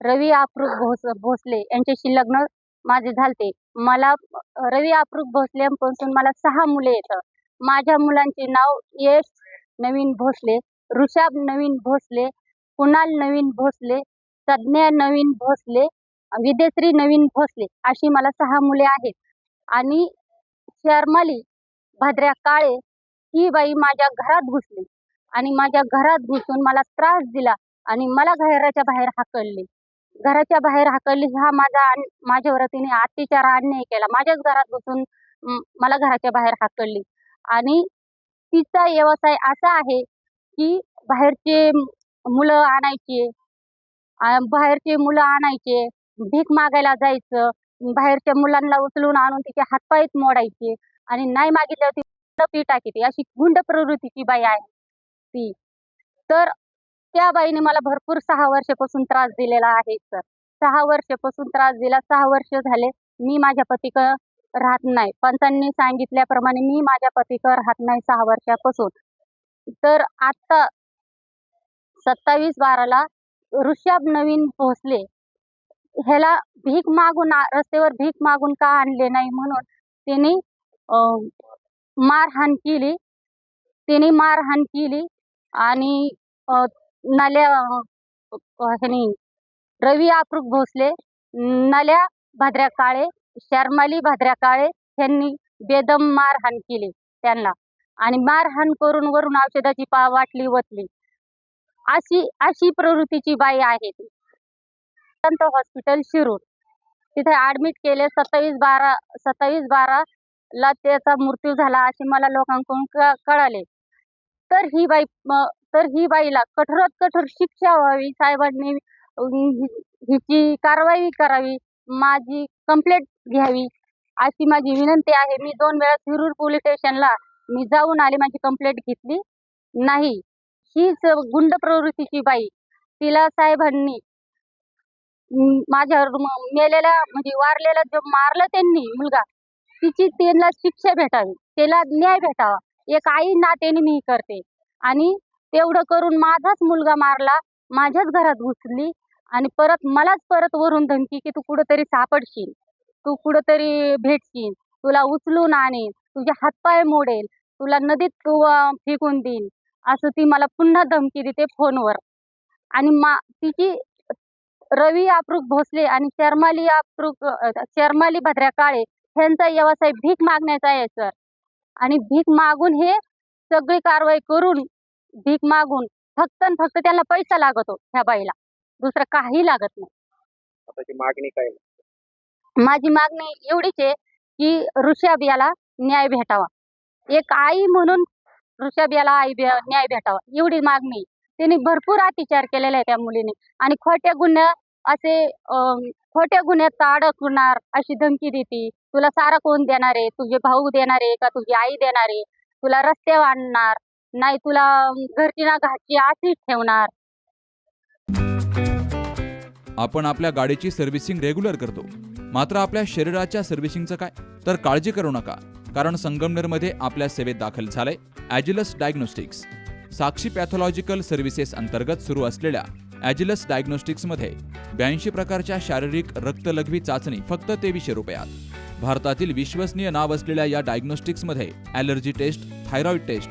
रवी अप्रूप भोस भोसले यांच्याशी लग्न माझे झालते. मला रवी रवी भोसले भोसलेपासून मला सहा मुले येतं. माझ्या मुलांचे नाव यश नवीन भोसले ऋषभ नवीन भोसले कुणाल नवीन भोसले प्रज्ञा नवीन भोसले विदेश्री नवीन भोसले अशी मला सहा मुले आहेत. आणि शर्मली भद्र्या काळे ही बाई माझ्या घरात घुसली आणि माझ्या घरात घुसून मला त्रास दिला आणि मला घराच्या बाहेर हाकलले. घराच्या बाहेर हाकलली. हा माझा अन- माझ्यावर तिने अत्याचार अन्याय केला. माझ्याच घरात बसून मला घराच्या बाहेर हाकलली. आणि तिचा व्यवसाय असा आहे की बाहेरचे मुलं आणायचे बाहेरचे मुलं आणायचे भीक मागायला जायचं बाहेरच्या मुलांना उचलून आणून तिचे हातपायच मोडायचे आणि नाही मागितल्यावर ती पी टाकीते. अशी गुंड प्रवृत्तीची बाई आहे ती. तर त्या बाईने मला भरपूर सहा वर्षापासून त्रास दिलेला आहे सर सहा वर्षापासून त्रास दिला. सहा वर्ष झाले मी माझ्या पतीक राहत नाही. पंचांनी सांगितल्याप्रमाणे मी माझ्या पतीक राहत नाही सहा वर्षापासून. तर आता सत्तावीस बाराला ऋषभ नवीन भोसले. ह्याला भीक मागून रस्तेवर रस्त्यावर भीक मागून का आणले नाही म्हणून त्यांनी मारहाण केली. तिने मारहाण केली आणि नल्या ह्यानी रवी अप्रूप भोसले नल्या भाद्र्या काळे शर्माली भाद्र्या काळे यांनी बेदम मारहाण केली त्यांना. आणि मारहाण करून वरून औषधाची पा वाटली वतली. अशी अशी प्रवृत्तीची बाई आहे ती. संत हॉस्पिटल शिरूर. तिथे ऍडमिट केले सत्तावीस बारा सत्तावीस बारा ला त्याचा मृत्यू झाला असे मला लोकांकडून कळाले. तर ही बाई तर ही बाईला कठोरात कठोर शिक्षा व्हावी. साहेबांनी हिची कारवाई करावी. माझी कंप्लेंट घ्यावी. अशी माझी विनंती आहे. मी दोन वेळा शिरूर पोलीस स्टेशनला मी जाऊन आले माझी कंप्लेंट घेतली नाही. हीच गुंड प्रवृत्तीची बाई. तिला साहेबांनी माझ्या माझ्यावर मेलेला म्हणजे वारलेला जो मारलं त्यांनी मुलगा तिची त्यांना शिक्षा भेटावी. त्याला न्याय भेटावा. एक आई नात्याने मी करते. आणि तेवढं करून माझाच मुलगा मारला माझ्याच घरात घुसली आणि परत मलाच परत वरून धमकी की तू कुठंतरी सापडशील तू कुठंतरी भेटशील तुला उचलून आणेन तुझे हातपाय मोडेल तुला नदीत तू फेकून देईन असं ती मला पुन्हा धमकी देते फोनवर. आणि मा तिची रवी आपरूक भोसले आणि शर्माली आपरूक शर्माली भद्र्या काळे ह्यांचा व्यवसाय भीक मागण्याचा आहे सर. आणि भीक मागून हे सगळी कारवाई करून भीक मागून फक्त आणि फक्त त्यांना पैसा लागतो ह्या बाईला. दुसरं काही लागत नाही. मागणी काय? माझी मागणी एवढीच आहे की ऋषभ याला न्याय भेटावा. एक आई म्हणून ऋषभ याला आई भे- न्याय भेटावा. एवढी मागणी. त्यांनी भरपूर अत्याचार केलेला आहे त्या मुलीने. आणि खोट्या गुन्ह्या असे अं, खोट्या गुन्ह्यात अडकणार अशी धमकी देते. तुला सारा कोण देणार आहे? तुझे भाऊ देणार आहे का? तुझी आई देणार आहे? तुला रस्त्यावर आणणार? नाही तुला घरची ना घाटची अशीच ठेवणार. आपण आपल्या गाडीची सर्व्हिसिंग रेग्युलर करतो. मात्र आपल्या शरीराच्या सर्व्हिसिंगचं काय? तर काळजी करू नका. कारण संगमनेरमध्ये आपल्या सेवेत दाखल झालंय Agilus diagnostics. Sakshi pathological services अंतर्गत सुरू असलेल्या ॲजिलस डायग्नोस्टिक्समध्ये ब्याऐंशी प्रकारच्या शारीरिक रक्तलघवी चाचणी फक्त तेवीसशे रुपयात. भारतातील विश्वसनीय नाव असलेल्या या डायग्नोस्टिक्समध्ये allergy test thyroid test